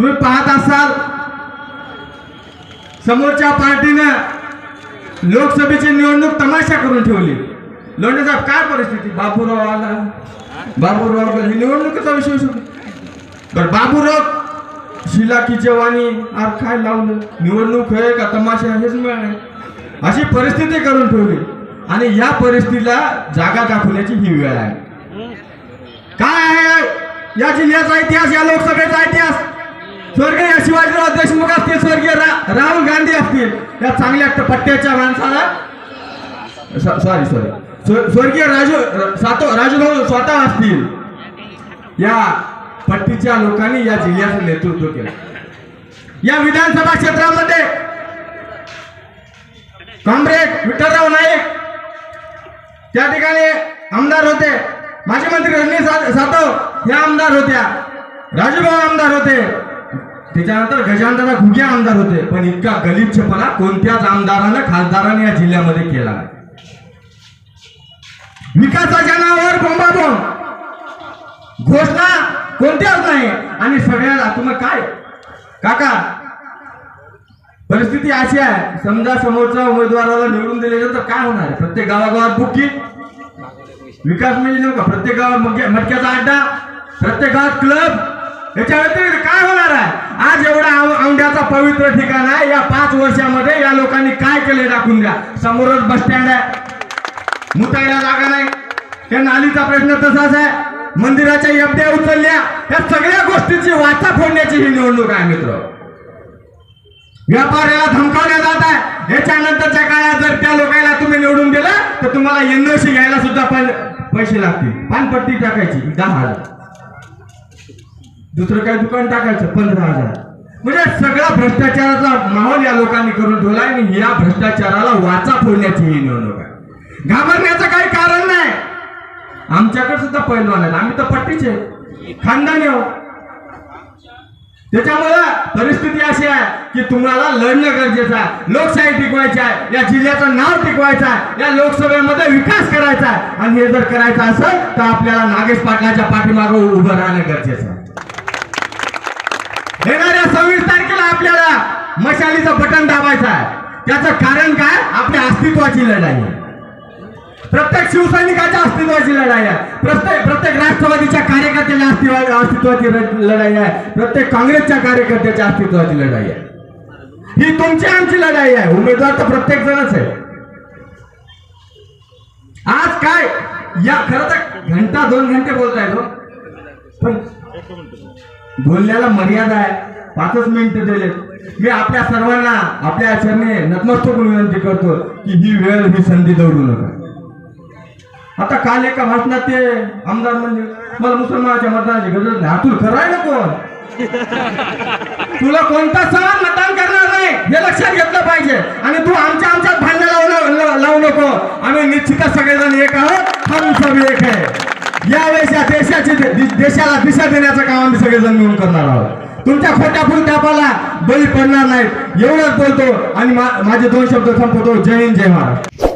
तुम्ही पाहत असाल समोरच्या पार्टीनं लोकसभेची निवडणूक तमाशा करून ठेवली. लोंढे साहेब काय परिस्थिती? बाबूराव आला. बाबूराव ही निवडणुकीचा विषय तर बरं बाबूराव शिलाकीचे वाणी आर काय लावलं? निवडणूक आहे का तमाशा? हेच मिळाले अशी परिस्थिती करून ठेवली. आणि या परिस्थितीला जागा दाखवण्याची ही वेळ आहे. काय आहे? या जिल्ह्याचा इतिहास या लोकसभेचा इतिहास. स्वर्गीय शिवाजीराव देशमुख असतील स्वर्गीय रा- राहुल गांधी असतील या चांगल्या पट्ट्याच्या माणसाला. सॉरी सॉरी स्वर्गीय राजू सातो राजूभाऊ स्वतः असतील. या पट्टीच्या लोकांनी या जिल्ह्याचं नेतृत्व केलं. या विधानसभा क्षेत्रामध्ये कॉम्रेड विठ्ठलराव नाईक त्या ठिकाणी आमदार होते. माजी मंत्री रजनी सातव या आमदार होत्या. राजूभाऊ आमदार होते. त्याच्यानंतर गजानदादा घुगे आमदार होते पण इतका गलिच्छपणा कोणत्याच आमदारानं खासदाराने या जिल्ह्यामध्ये केला नाही. विकासाच्या नावावर बोंबाबोंब घोषणा कोणत्याच नाही. आणि सगळ्याला तुम्ही काय? काका परिस्थिती अशी आहे समजा समोरच्या उमेदवाराला निवडून दिले तर काय होणार आहे? प्रत्येक गावागावात बुकी विकास म्हणजे नेमका प्रत्येक गावात मटक्याचा अड्डा प्रत्येक गावात क्लब याच्या व्यतिरिक्त काय होणार आहे? आज एवढा औंढ्याचा पवित्र ठिकाण आहे. या पाच वर्षामध्ये या लोकांनी काय केले दाखवून द्या. समोरच बस स्टँड आहे. मुतायला जागा नाही. त्या नालीचा प्रश्न तसाच आहे. मंदिराच्या यबद्या उचलल्या. या सगळ्या गोष्टीची वाचा फोडण्याची ही निवडणूक आहे मित्र. व्यापाऱ्याला धमकावल्या जात आहे. याच्यानंतरच्या काळात जर त्या लोकांना तुम्ही निवडून दिलं तर तुम्हाला एनओसी घ्यायला सुद्धा पण पैसे लागतील. पानपट्टी टाकायची. दहा हजार. दुसरं काही दुकान टाकायचं? पंधरा हजार. म्हणजे सगळा भ्रष्टाचाराचा माहोल या लोकांनी करून ठेवला आणि या भ्रष्टाचाराला वाचा फोडण्याची ही निवडणूक आहे. घाबरण्याचं काही कारण नाही. आमच्याकडे सुद्धा पैलवान आहेत. आम्ही तर पट्टीचे खानदानी आहोत हो. त्याच्यामुळं परिस्थिती अशी आहे की तुम्हाला लढणं गरजेचं आहे. लोकशाही टिकवायची आहे. या जिल्ह्याचं नाव टिकवायचं आहे. या लोकसभेमध्ये विकास करायचा आहे. आणि हे जर करायचं असेल तर आपल्याला नागेश पाटलाच्या पाठीमागं उभं राहणं गरजेचं आहे. सव्वीस तारखेला आपल्याला मशालीचं बटन दाबायचं आहे. त्याचं कारण काय? आपल्या अस्तित्वाची लढाई प्रत्येक शिवसैनिकाच्या अस्तित्वाची लढाई आहे. प्रत्येक प्रत्येक राष्ट्रवादीच्या कार्यकर्त्याच्या अस्तित्वा अस्तित्वाची लढाई आहे. प्रत्येक काँग्रेसच्या कार्यकर्त्याच्या अस्तित्वाची लढाई आहे. ही तुमची आमची लढाई आहे. उमेदवार तर प्रत्येक जणच आहे. आज काय? या खरं तर घंटा दोन घंटे बोलताय तो. पण बोलण्याला मर्यादा आहे. पाचच मिनिट दिले. मी आपल्या सर्वांना आपल्या आचरणे नतमस्तक विनंती करतो की ही वेळ ही संधी दौडू नका. आता काल एका भाषणात ते आमदार म्हणजे मला मुसलमानाच्या मतदानाची गरज नाही. अतुल आहे ना कोण? तुला कोणता सण मतदान करणार नाही हे लक्षात घेतलं पाहिजे. आणि तू आमच्या आमच्यात भांडण लावू लावू नको. आम्ही निश्चितच सगळेजण एक आहोत हम सब एक आहे. यावेळेस या देशाची देशाला दिशा देण्याचं काम आम्ही सगळेजण मिळून करणार आहोत. तुमच्या खोट्या टापाला बळी पडणार नाही एवढंच बोलतो आणि मा- माझे दोन शब्द संपवतो. जय हिंद जय महाराज